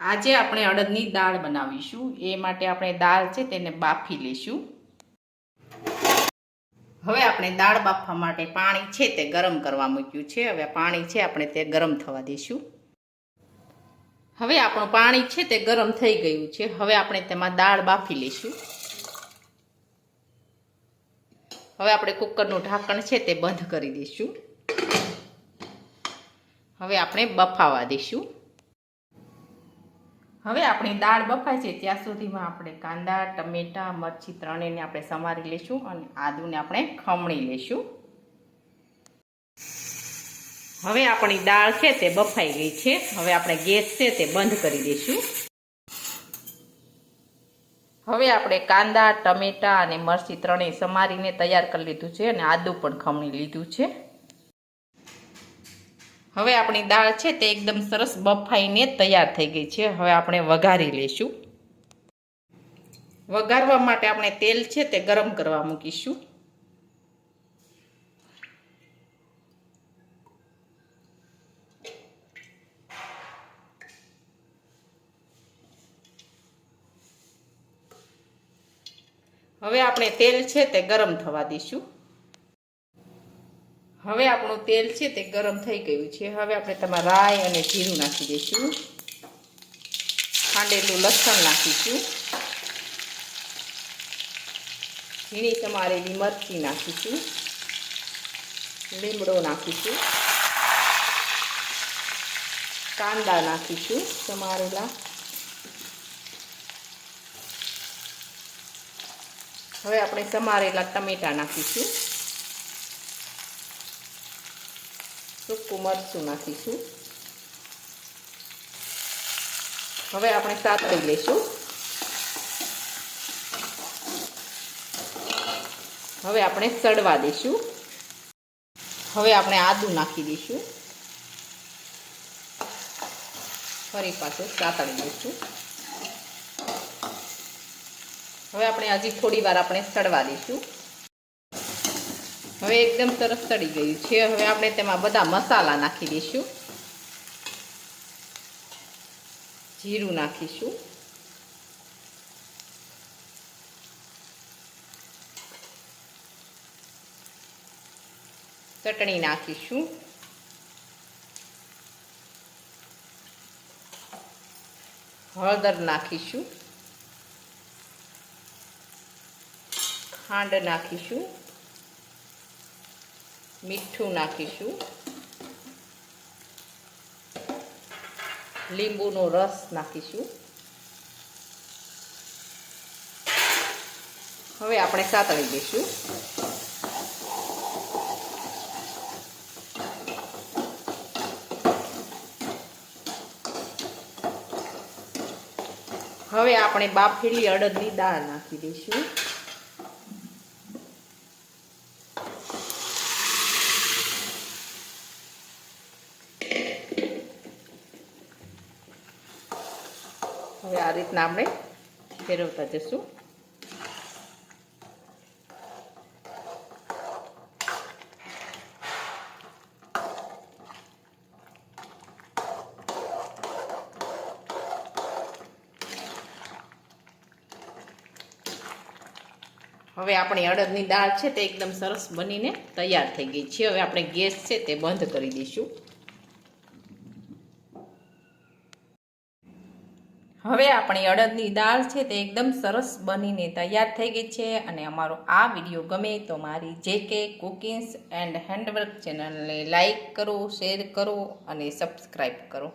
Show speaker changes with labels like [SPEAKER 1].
[SPEAKER 1] આજે આપણે અડદની દાળ બનાવીશું. એ માટે આપણે દાળ છે તેને બાફી લઈશું હવે આપણે દાળ બાફવા માટે પાણી છે તે ગરમ કરવા મૂક્યું છે. હવે પાણી છે આપણે તે ગરમ થવા દઈશું હવે આપણું પાણી છે તે ગરમ થઈ ગયું છે. હવે આપણે તેમાં દાળ બાફી લઈશું હવે આપણે કુકરનું ઢાંકણ છે તે બંધ કરી દઈશું હવે આપણે બફાવા દઈશું હવે આપણી દાળ બફાય છે, ત્યાં સુધીમાં આપણે કાંદા, ટમેટાં, મરચી ત્રણેયને આપણે સમારી લઈશું અને આદુને આપણે ખમણી લઈશું હવે આપણી દાળ છે તે બફાઈ ગઈ છે. હવે આપણે ગેસ છે તે બંધ કરી દઈશું. હવે આપણે કાંદા, ટમેટા અને મરચી ત્રણેય સમારીને તૈયાર કરી લીધું છે અને આદું પણ ખમણી લીધું છે. હવે આપણી દાળ છે તે એકદમ સરસ બફાઈને તૈયાર થઈ ગઈ છે. હવે આપણે વઘારી લઈશું. વઘારવા માટે આપણે તેલ છે તે ગરમ કરવા મૂકીશું. હવે આપણે તેલ છે તે ગરમ થવા દઈશું. હવે આપણું તેલ છે તે ગરમ થઈ ગયું છે. હવે આપણે તેમાં રાઈ અને જીરું નાખી દઈશું. ખાંડેલું લસણ નાખીશું. ઝીણી સમારેલી મરચી નાખીશું. લીમડો નાખીશું. કાંદા નાખીશું સમારેલા. હવે આપણે સમારેલા ટમેટા નાખીશું. સૂકું મરચું નાખીશું. હવે આપણે સાતળી લઈશું. હવે આપણે સડવા દઈશું. હવે આપણે આદુ નાખી દઈશું. ફરી પાછું સાતળી દઈશું હવે આપણે હજી થોડી વાર આપણે સડવા દઈશું. હવે એકદમ સરસ તળી ગયું છે. હવે આપણે તેમાં બધા મસાલા નાખી દઈશું. જીરું નાખીશું. ચટણી નાખીશું. હળદર નાખીશું. ખાંડ નાખીશું. મીઠું નાખીશું. લીંબુનો રસ નાખીશું. હવે આપણે સાતળી દઈશું હવે આપણે બાફેલી અડદની દાળ નાખી દઈશું. હવે આ રીતના આપણે ફેરવતા જશું. હવે આપણી અડદની દાળ છે તે એકદમ સરસ બનીને તૈયાર થઈ ગઈ છે. હવે આપણે ગેસ છે તે બંધ કરી દઈશું. હવે આપણી અડદની દાળ છે તે એકદમ સરસ બનીને તૈયાર થઈ ગઈ છે અને અમારો આ વીડિયો ગમે તો મારી જે કે કુકિંગ્સ એન્ડ હેન્ડવર્ક ચેનલને લાઈક કરો, શેર કરો અને સબસ્ક્રાઈબ કરો.